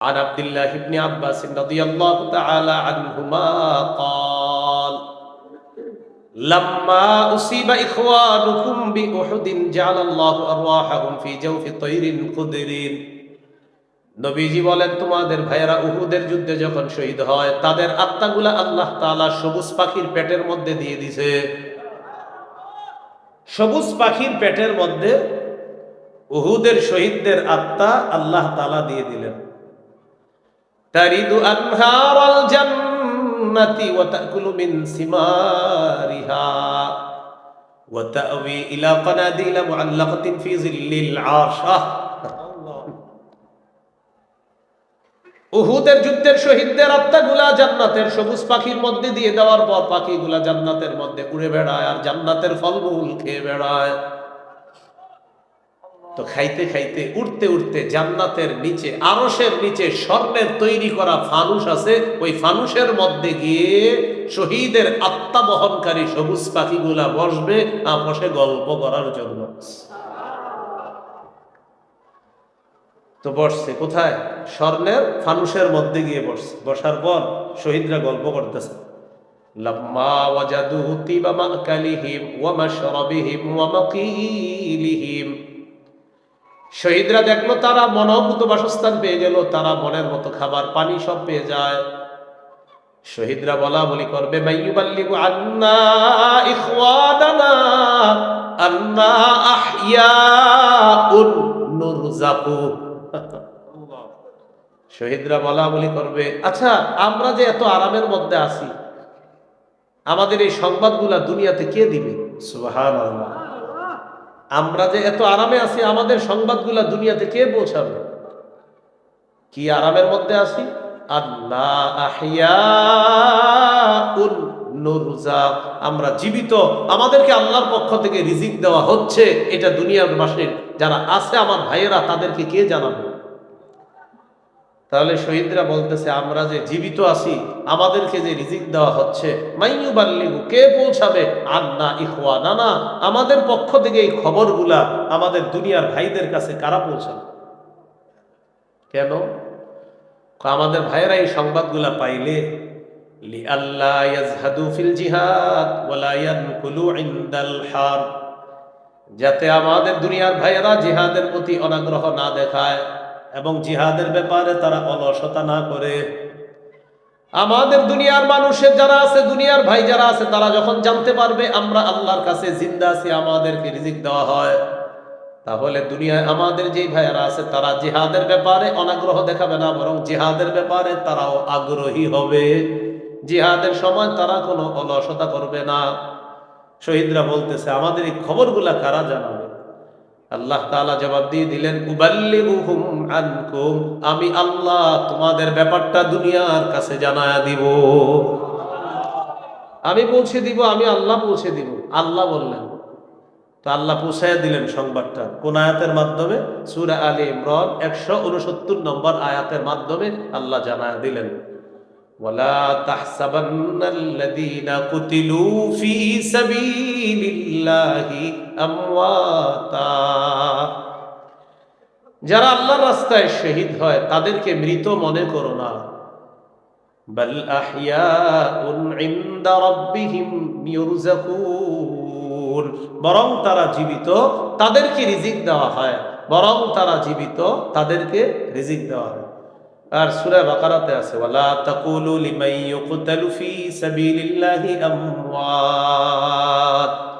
عن عبد الله بن عباس رضي الله تعالى عنهما قال لما أصيب إخوانكم بأحد جعل الله أرواحهم في جوف طير خضر নবীজি বলেন তোমাদের ভাইয়েরা উহুদের যুদ্ধে যখন শহীদ হয় তাদের আত্মাগুলা আল্লাহ তাআলা সবুজ পাখির পেটের মধ্যে দিয়ে দিছে সবুজ পাখির পেটের মধ্যে উহুদের শহীদদের আত্মা আল্লাহ তাআলা দিয়ে দিলেন আনহারাল জান্নাতি ওয়া তাকুলু মিন সিমারিহা ওয়া তা'ওয়ি ইলা কানাদিল মুআল্লাকাতিন ফি জিল্লিল উহুদের যুদ্ধের শহীদদের আত্মাগুলা জান্নাতের সবুজ পাখির মধ্যে দিয়ে দেওয়ার পর পাখিগুলা জান্নাতের মধ্যে উড়ে বেড়ায় আর জান্নাতের ফলমূল খেয়ে বেড়ায়। তো খাইতে খাইতে উঠতে উঠতে জান্নাতের নিচে আরসের নিচে স্বর্ণের তৈরি করা ফানুস আছে। ওই ফানুসের মধ্যে গিয়ে শহীদের আত্মা বহনকারী সবুজ পাখিগুলা বসবে আর বসে গল্প করার জন্য। তো বসছে কোথায়? স্বর্ণের ফানুসের মধ্যে গিয়ে বসছে। বসার পর শহীদরা গল্প করতেছে। তিবা মাকালিহিম ওয়া মাশরাবিহিম ওয়া মাকিলিহিম। শহীদরা দেখল তারা মনোভূত বাসস্থান পেয়ে গেল, তারা মনের মতো খাবার, পানি সব পেয়ে যায়। শহীদরা বলা বলি করবে আন্না আন্না শহীদরা বলা বলি করবে আচ্ছা আমরা যে এত আরামের মধ্যে আছি, আমাদের এই সংবাদগুলা দুনিয়াতে কে দিবে? সুবহানাল্লাহ। আমরা যে এত আরামে আছি, আমাদের সংবাদগুলা দুনিয়াতে কে পৌঁছাবে? কি আরামের মধ্যে আছি? আমরা জীবিত। আমাদেরকে আল্লাহর পক্ষ থেকে রিজিক দেওয়া হচ্ছে। এটা দুনিয়ার মাসের যারা আছে, আমার ভাইয়েরা, তাদেরকে কে জানাবে? তাহলে শহীদরা বলতেছে, আমরা যে জীবিত আছি, আমাদেরকে যে রিজিক দেওয়া হচ্ছে কে পৌঁছাবে? আন্না ইখওয়া না না আমাদের পক্ষ থেকে এই খবরগুলা আমাদের দুনিয়ার ভাইদের কাছে কারা পৌঁছাবে? কেন? আমাদের ভাইয়েরা এই সংবাদগুলা পাইলে জিহাদ যাতে আমাদের দুনিয়ার ভাইয়েরা জিহাদের প্রতি অনাগ্রহ না দেখায়। এবং জিহাদের ব্যাপারে তারা অলসতা না করে। আমাদের দুনিয়ার মানুষের যারা আছে, দুনিয়ার ভাই যারা আছে, তারা যখন জানতে পারবে আমরা আল্লাহর কাছে জিন্দা আছি, আমাদেরকে রিজিক দেওয়া হয়। তাহলে দুনিয়ায় আমাদের যেই ভাইয়েরা আছে, তারা জিহাদের ব্যাপারে অনাগ্রহ দেখাবে না, বরং জিহাদের ব্যাপারে তারাও আগ্রহী হবে। জিহাদের সময় তারা কোনো অলসতা করবে না। শহীদরা বলতেছে, আমাদের এই খবরগুলা কারা জানাবে? আল্লাহ তাআলা জবাব দিয়ে দিলেন আমি আল্লাহ তোমাদের ব্যাপারটা দুনিয়ার কাছে জানায়া দিব। আমি পৌঁছে দিব, আমি আল্লাহ পৌঁছে দিব। আল্লাহ বললেন। তো আল্লাহ পৌঁছাইয়া দিলেন সংবাদটা। কোন আয়াতের মাধ্যমে? সুরা আলী ইমরান একশো উনসত্তর নম্বর আয়াতের মাধ্যমে আল্লাহ জানায়া দিলেন। ولا تحسبن الذين قتلوا في سبيل الله امواتا যারা আল্লাহর রাস্তায় শহীদ হয় তাদেরকে মৃত মনে করো না বল আহইয়াউন ইনদা রাব্বিহিম ইউরজাকুন বরং তারা জীবিত তাদেরকে রিজিক দেওয়া হয় বরং তারা জীবিত তাদেরকে রিজিক দেওয়া হয় আর সূরা বাকারাতে আছে, ওয়ালা তাকুলু লিমান ইউকতালু ফি সাবিলিল্লাহি আমওয়াত।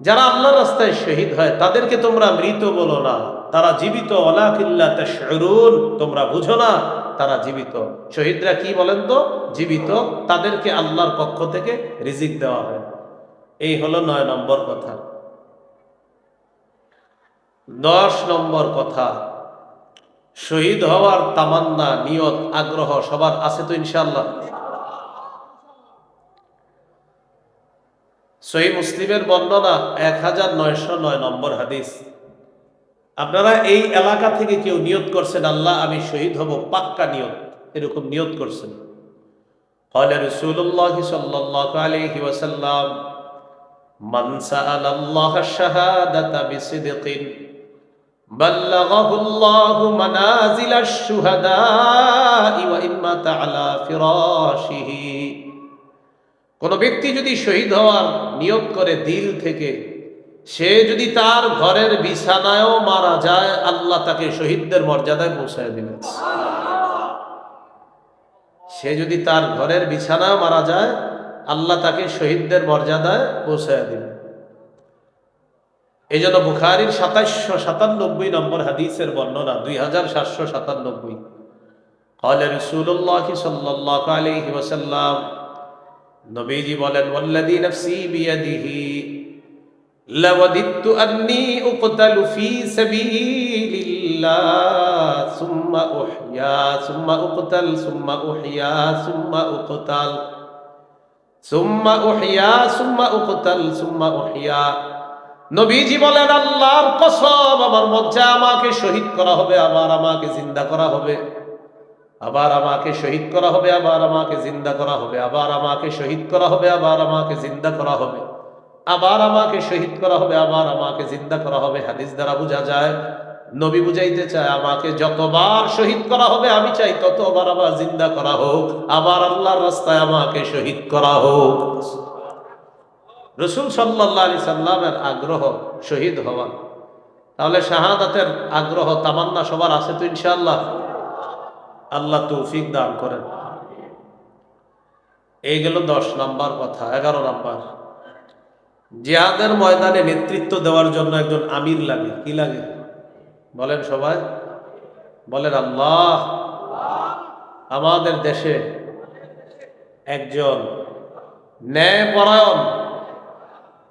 যারা আল্লাহর রাস্তায় শহীদ হয়, তাদেরকে তোমরা মৃত বলো না। তারা জীবিত ওয়ালাকিল্লা তাশউরুন। তোমরা বুঝো না, তারা জীবিত। শহীদরা কি বলেন তো? জীবিত। তাদেরকে আল্লাহর পক্ষ থেকে রিজিক দেওয়া হয়। এই হলো নয় নম্বর কথা। দশ নম্বর কথা শহীদ হওয়ার তামান্না, নিয়ত, আগ্রহ সবার আছে তো ইনশাল্লাহ সহি মুসলিমের বর্ণনা এক হাজার নয়শো নয় নম্বর হাদিস। আপনারা এই এলাকা থেকে কেউ নিয়োগ করছেন, আল্লাহ, আমি শহীদ হব, পাক্কা নিয়ত। এরকম নিয়ত করছেন। ফলে রসুল্লাহ আলহি ওয়াসাল্লাম মানসা আল্লাহ শাহাদাতা بلغه الله منازل الشهداء وإن مات على فراشه কোন ব্যক্তি যদি শহীদ হওয়ার নিয়ত করে দিল থেকে সে যদি তার ঘরের বিছানায়ও মারা যায় আল্লাহ তাকে শহীদদের মর্যাদায় পৌঁছায় দিবেন সে যদি তার ঘরের বিছানায় মারা যায় আল্লাহ তাকে শহীদদের মর্যাদায় পৌঁছায় দিবেন এই জন্য বুখারির সাতাশশো সাতানব্বই নম্বর হাদিসের বর্ণনা দুই হাজার সাতশো সাতানব্বই قال رسول الله صلى الله عليه وسلم নবীজি বলেন والذي نفسي بيده لوددت أني أقتل في سبيل الله ثم أحيا ثم أقتل ثم أحيا ثم أقتل ثم أحيا ثم أقتل ثم أحيا নবীজি বলেন, আল্লাহর কসম, আমার মজ্জা আমাকে শহীদ করা হবে, আবার আমাকে জিন্দা করা হবে। আবার আমাকে শহীদ করা হবে, আবার আমাকে জিন্দা করা হবে। আবার আমাকে শহীদ করা হবে, আবার আমাকে জিন্দা করা হবে। আবার আমাকে শহীদ করা হবে, আবার আমাকে জিন্দা করা হবে। হাদিস দ্বারা বোঝা যায়, নবী বুঝাইতে চায়, আমাকে যতবার শহীদ করা হবে, আমি চাই ততবার আবার জিন্দা করা হোক। আবার আল্লাহর রাস্তায় আমাকে শহীদ করা হোক। রসুল সাল্লাহ আলি সাল্লামের আগ্রহ শহীদ হওয়া। তাহলে শাহাদাতের আগ্রহ, তামান্না সবার আছে তো ইনশাল্লাহ আল্লাহ তৌফিক দান করেন। এই গেল দশ নাম্বার কথা, এগারো নাম্বার। জিহাদের ময়দানে নেতৃত্ব দেওয়ার জন্য একজন আমির লাগে। কি লাগে? বলেন সবাই। বলেন আল্লাহ, আমাদের দেশে একজন ন্যায়পরায়ণ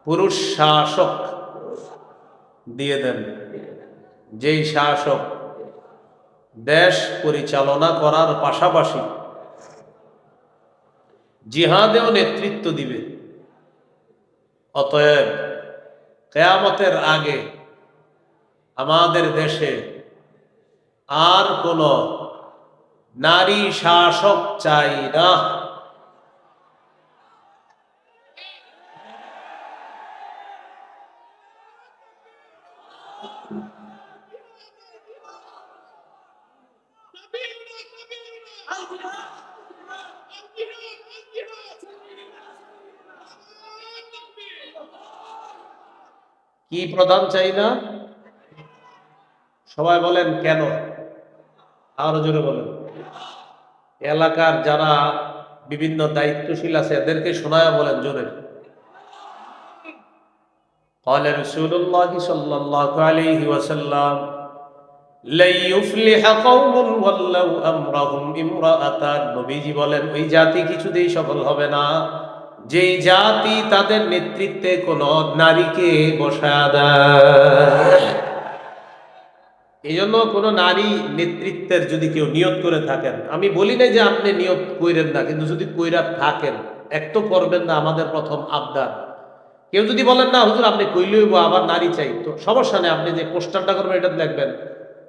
পুরুষ শাসক দিয়ে দেন। যেই শাসক দেশ পরিচালনা করার পাশাপাশি জিহাদেও নেতৃত্ব দিবে, অতএব কেয়ামতের আগে আমাদের দেশে আর কোন নারী শাসক চাই না। কি প্রধান চাই না সবাই বলেন কেন আরো জোরে বলেন এলাকার যারা বিভিন্ন দায়িত্বশীল আছে এদেরকে শোনায় বলেন জোরে قال رسول الله صلى الله عليه وسلم নবীজি বলেন, ওই জাতি কিছুতেই সফল হবে না। যেই জাতি তাদের নেতৃত্বে কোন নারীকে বসায় দেয়। এই জন্য কোনো নারী নেতৃত্বের যদি কেউ নিয়োগ করে থাকেন, আমি বলি না যে আপনি নিয়োগ কইরেন না, কিন্তু যদি কইরা থাকেন, এক তো করবেন না আমাদের প্রথম আবদার। কেউ যদি বলেন, না, হুজুর, আপনি কইলেইব আবার নারী চাই। তো সমস্যা নেই, আপনি যে পোস্টারটা করবেন, এটা লিখবেন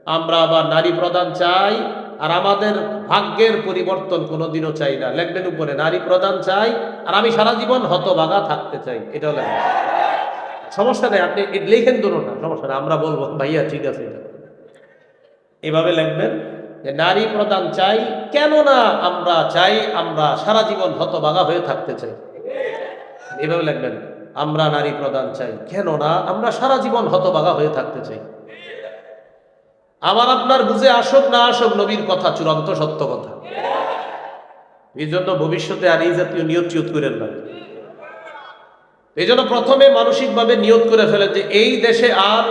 আমরা আবার নারী প্রধান চাই, আর আমাদের ভাগ্যের পরিবর্তন কোনোদিনও চাই না। লেখবেন উপরে, নারী প্রধান চাই, আর আমি সারা জীবন হতবাগা থাকতে চাই। এটাও লেখেন সমস্যা নেই, আপনি লেখেন না, সমস্যা নেই, আমরা বলব, ভাইয়া, ঠিক আছে। এটা এভাবে লিখবেন যে, নারী প্রধান চাই কেন না আমরা চাই, আমরা সারা জীবন হতবাগা হয়ে থাকতে চাই। এভাবে লিখবেন, আমরা নারী প্রধান চাই কেন না আমরা সারা জীবন হতবাগা হয়ে থাকতে চাই। আমার আপনার বুঝে আসুক না আসুক, নবীর কথা, চূড়ান্ত সত্য কথা। এই জন্য ভবিষ্যতে আর এই জাতীয় নিয়ত চিয়ত করেন না। এই জন্য প্রথমে মানসিকভাবে নিয়ত করে ফেলে যে এই দেশে আর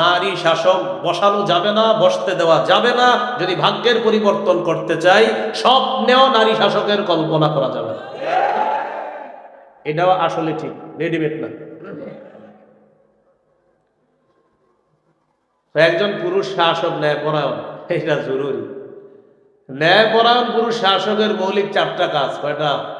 নারী শাসক বসানো যাবে না, বসতে দেওয়া যাবে না। যদি ভাগ্যের পরিবর্তন করতে চাই, স্বপ্নেও নারী শাসকের কল্পনা করা যাবে এটাও আসলে ঠিক, রেডিমেড না। একজন পুরুষ শাসক ন্যায় পরায়ণ এটা জরুরি। ন্যায় পরায়ণ পুরুষ শাসকের মৌলিক চারটা কাজ, কয়টা?